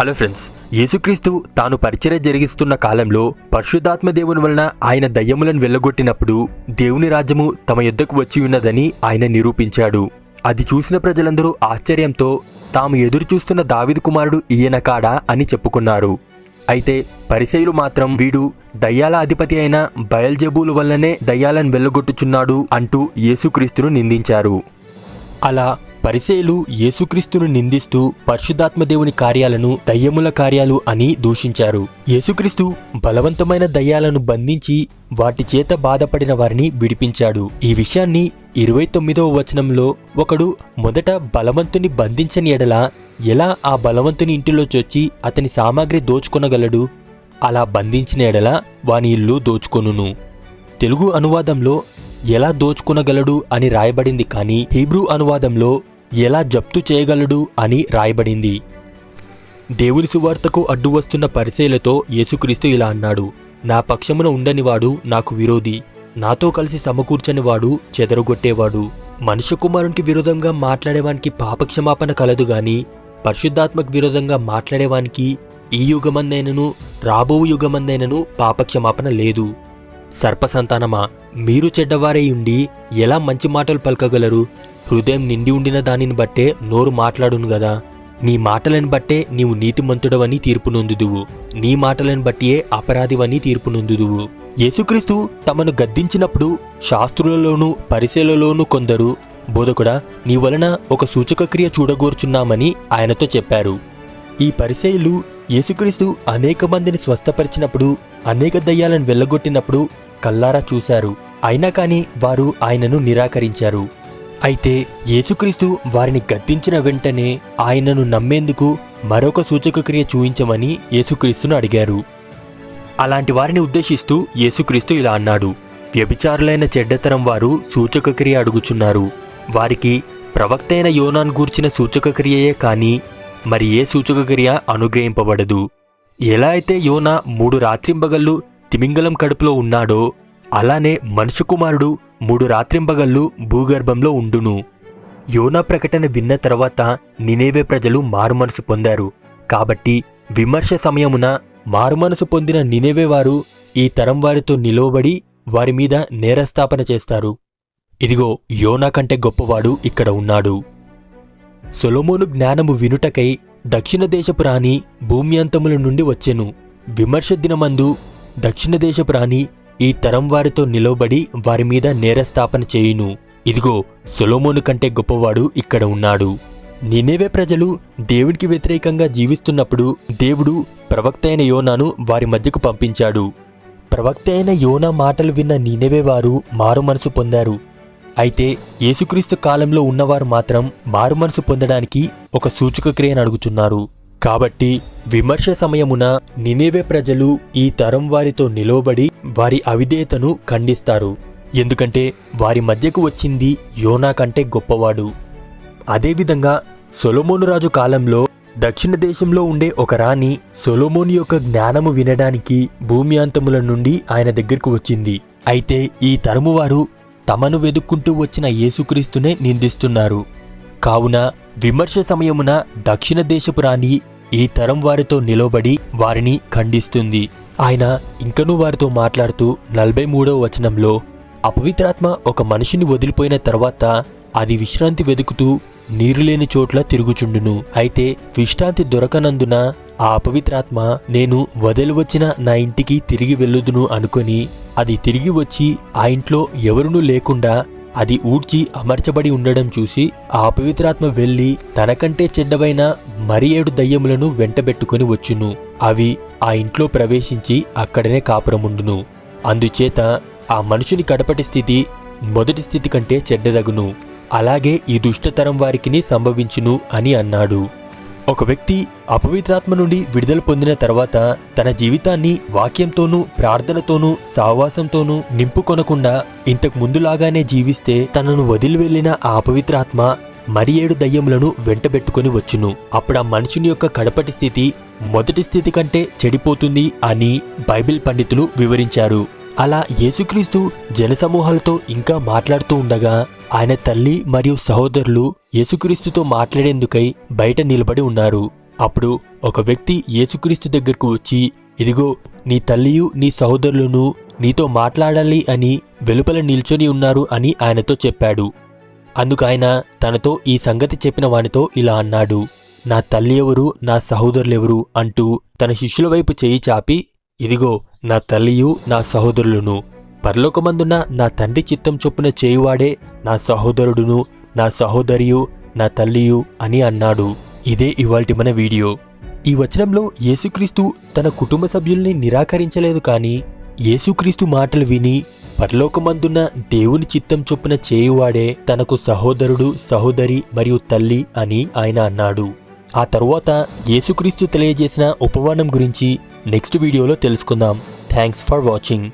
Hello friends యేసుక్రీస్తు తాను పరిచర్య జరిగిస్తున్న కాలంలో పరిశుద్ధాత్మ దేవుని వలన ఆయన దయ్యములను వెళ్ళగొట్టినప్పుడు దేవుని రాజ్యము తమ యుద్ధకు వచ్చి ఉన్నదని ఆయన నిరూపించాడు. అది చూసిన ప్రజలందరూ ఆశ్చర్యంతో తాము ఎదురు చూస్తున్న దావిదు కుమారుడు ఈయన కాడా? అని చెప్పుకున్నారు. అయితే పరిసయులు మాత్రం వీడు దయ్యాల అధిపతి అయిన బయల్జబూలు వల్లనే దయ్యాలను వెళ్ళగొట్టుచున్నాడు అంటూ యేసుక్రీస్తును నిందించారు. అలా పరిసేలు యేసుక్రీస్తును నిందిస్తూ పరిశుద్ధాత్మదేవుని కార్యాలను దయ్యముల కార్యాలు అని దూషించారు. యేసుక్రీస్తు బలవంతమైన దయ్యాలను బంధించి వాటి చేత బాధపడిన వారిని విడిపించాడు. ఈ విషయాన్ని ఇరవై తొమ్మిదవ వచనంలో ఒకడు మొదట బలవంతుని బంధించని ఎడల ఎలా ఆ బలవంతుని ఇంటిలో చొచ్చి అతని సామాగ్రి దోచుకొనగలడు? అలా బంధించిన ఎడల వాని ఇల్లు దోచుకొనును. తెలుగు అనువాదంలో ఎలా దోచుకునగలడు అని రాయబడింది కానీ హీబ్రూ అనువాదంలో ఎలా జప్తు చేయగలడు అని రాయబడింది. దేవుని సువార్తకు అడ్డు వస్తున్న పరిశీలతో యేసుక్రీస్తు ఇలా అన్నాడు నా పక్షమున ఉండనివాడు నాకు విరోధి నాతో కలిసి సమకూర్చనివాడు చెదరగొట్టేవాడు. మనుష్య కుమారునికి విరోధంగా మాట్లాడేవానికి పాపక్షమాపణ కలదు గాని పరిశుద్ధాత్మకు విరోధంగా మాట్లాడేవానికి ఈ యుగమందైనను రాబో యుగమందైనను పాపక్షమాపణ లేదు. సర్పసంతానమా మీరు చెడ్డవారై ఉండి ఎలా మంచి మాటలు పలకగలరు? హృదయం నిండి ఉండిన దానిని బట్టే నోరు మాట్లాడును గదా. నీ మాటలను బట్టే నీవు నీతిమంతుడవని తీర్పు నొందుదువు. నీ మాటలను బట్టియే అపరాధివని తీర్పు నొందుదువు. యేసుక్రీస్తు తమను గద్దించినప్పుడు శాస్త్రులలోనూ పరిశీలలోనూ కొందరు బోధకుడా నీ వలన ఒక సూచక క్రియ చూడగోర్చున్నామని ఆయనతో చెప్పారు. ఈ పరిచయులు యేసుక్రీస్తు అనేక మందిని స్వస్థపరిచినప్పుడు అనేక దయ్యాలను వెళ్ళగొట్టినప్పుడు కల్లారా చూశారు. అయినా కాని వారు ఆయనను నిరాకరించారు. అయితే యేసుక్రీస్తు వారిని గద్దించిన వెంటనే ఆయనను నమ్మేందుకు మరొక సూచక క్రియ చూయించమని యేసుక్రీస్తును అడిగారు. అలాంటి వారిని ఉద్దేశిస్తూ యేసుక్రీస్తు ఇలా అన్నాడు. వ్యభిచారులైన చెడ్డతరం వారు సూచక క్రియ అడుగుచున్నారు. వారికి ప్రవక్త అయిన యోనాన్ గూర్చిన సూచక క్రియయే కాని మరి ఏ సూచక క్రియ అనుగ్రహింపబడదు. ఎలా అయితే యోనా మూడు రాత్రింబగళ్ళు తిమింగలం కడుపులో ఉన్నాడో అలానే మనుషు కుమారుడు మూడు రాత్రింబగళ్ళు భూగర్భంలో ఉండును. యోనా ప్రకటన విన్న తర్వాత నినేవే ప్రజలు మారుమనసు పొందారు. కాబట్టి విమర్శ సమయమున మారుమనసు పొందిన నినేవే వారు ఈ తరం వారితో నిలవబడి వారి మీద నేరస్థాపన చేస్తారు. ఇదిగో యోనా కంటే గొప్పవాడు ఇక్కడ ఉన్నాడు. సొలొమోను జ్ఞానము వినుటకై దక్షిణ దేశపు రాణి భూమ్యంతముల నుండి వచ్చెను. విమర్శ దినమందు దక్షిణ దేశపు రాణి ఈ తరం వారితో నిలవబడి వారి మీద నేరస్థాపన చేయును. ఇదిగో సొలోమోను కంటే గొప్పవాడు ఇక్కడ ఉన్నాడు. నినేవే ప్రజలు దేవుడికి వ్యతిరేకంగా జీవిస్తున్నప్పుడు దేవుడు ప్రవక్త అయిన యోనాను వారి మధ్యకు పంపించాడు. ప్రవక్త అయిన యోనా మాటలు విన్న నినేవే వారు మారు మనసు పొందారు. అయితే యేసుక్రీస్తు కాలంలో ఉన్నవారు మాత్రం మారు మనసు పొందడానికి ఒక సూచక క్రియను అడుగుతున్నారు. కాబట్టి విమర్శ సమయమున నినేవే ప్రజలు ఈ తరం వారితో నిలవబడి వారి అవిధేయతను ఖండిస్తారు. ఎందుకంటే వారి మధ్యకు వచ్చింది యోనా కంటే గొప్పవాడు. అదేవిధంగా సొలమోను రాజు కాలంలో దక్షిణ దేశంలో ఉండే ఒక రాణి సొలోమోని యొక్క జ్ఞానము వినడానికి భూమి అంతముల నుండి ఆయన దగ్గరకు వచ్చింది. అయితే ఈ తరము వారు తమను వెదుక్కుంటూ వచ్చిన యేసుక్రీస్తునే నిందిస్తున్నారు. కావున విమర్శ సమయమున దక్షిణ దేశపు రాణి ఈ తరం వారితో నిలబడి వారిని ఖండిస్తుంది. ఆయన ఇంకనూ వారితో మాట్లాడుతూ నలభై మూడవ వచనంలో అపవిత్రాత్మ ఒక మనిషిని వదిలిపోయిన తర్వాత అది విశ్రాంతి వెతుకుతూ నీరు లేని చోట్ల తిరుగుచుండును. అయితే విశ్రాంతి దొరకనందున ఆ అపవిత్రాత్మ నేను వదిలి వచ్చిన నా ఇంటికి తిరిగి వెళ్ళుదును అనుకొని అది తిరిగి వచ్చి ఆ ఇంట్లో ఎవరునూ లేకుండా అది ఊడ్చి అమర్చబడి ఉండడం చూసి ఆ అపవిత్రాత్మ వెళ్ళి తనకంటే చెడ్డవైన మరి ఏడు దయ్యములను వెంటబెట్టుకుని వచ్చును. అవి ఆ ఇంట్లో ప్రవేశించి అక్కడనే కాపురముండును. అందుచేత ఆ మనుషుని కడపటి స్థితి మొదటి స్థితి కంటే చెడ్డదగును. అలాగే ఈ దుష్టతరం వారికిని సంభవించును అని అన్నాడు. ఒక వ్యక్తి అపవిత్రాత్మ నుండి విడుదల పొందిన తర్వాత తన జీవితాన్ని వాక్యంతోనూ ప్రార్థనతోనూ సావాసంతోనూ నింపుకొనకుండా ఇంతకు ముందులాగానే జీవిస్తే తనను వదిలి వెళ్ళిన ఆ అపవిత్రాత్మ మరి ఏడు దయ్యములను వెంటబెట్టుకుని వచ్చును. అప్పుడు ఆ మనుషుని యొక్క కడపటి స్థితి మొదటి స్థితి కంటే చెడిపోతుంది అని బైబిల్ పండితులు వివరించారు. అలా యేసుక్రీస్తు జనసమూహాలతో ఇంకా మాట్లాడుతూ ఉండగా ఆయన తల్లి మరియు సహోదరులు యేసుక్రీస్తుతో మాట్లాడేందుకై బయట నిలబడి ఉన్నారు. అప్పుడు ఒక వ్యక్తి యేసుక్రీస్తు దగ్గరకు వచ్చి ఇదిగో నీ తల్లియు నీ సహోదరులను నీతో మాట్లాడాలి అని వెలుపల నిల్చొని ఉన్నారు అని ఆయనతో చెప్పాడు. అందుకాయన తనతో ఈ సంగతి చెప్పిన వానితో ఇలా అన్నాడు. నా తల్లి ఎవరు నా సహోదరులెవరు అంటూ తన శిష్యుల వైపు చేయి చాపి ఇదిగో నా తల్లియు నా సహోదరులను. పరలోకమందున నా తండ్రి చిత్తం చొప్పున చేయువాడే నా సహోదరుడును నా సహోదరియు నా తల్లియు అని అన్నాడు. ఇదే ఇవాల్టి మన వీడియో. ఈ వచనంలో యేసుక్రీస్తు తన కుటుంబ సభ్యుల్ని నిరాకరించలేదు కానీ యేసుక్రీస్తు మాటలు విని పరలోకమందున్న దేవుని చిత్తం చొప్పున చేయువాడే తనకు సహోదరుడు సహోదరి మరియు తల్లి అని ఆయన అన్నాడు. ఆ తరువాత యేసుక్రీస్తు తెలియజేసిన ఉపమానం గురించి నెక్స్ట్ వీడియోలో తెలుసుకుందాం. Thanks for watching.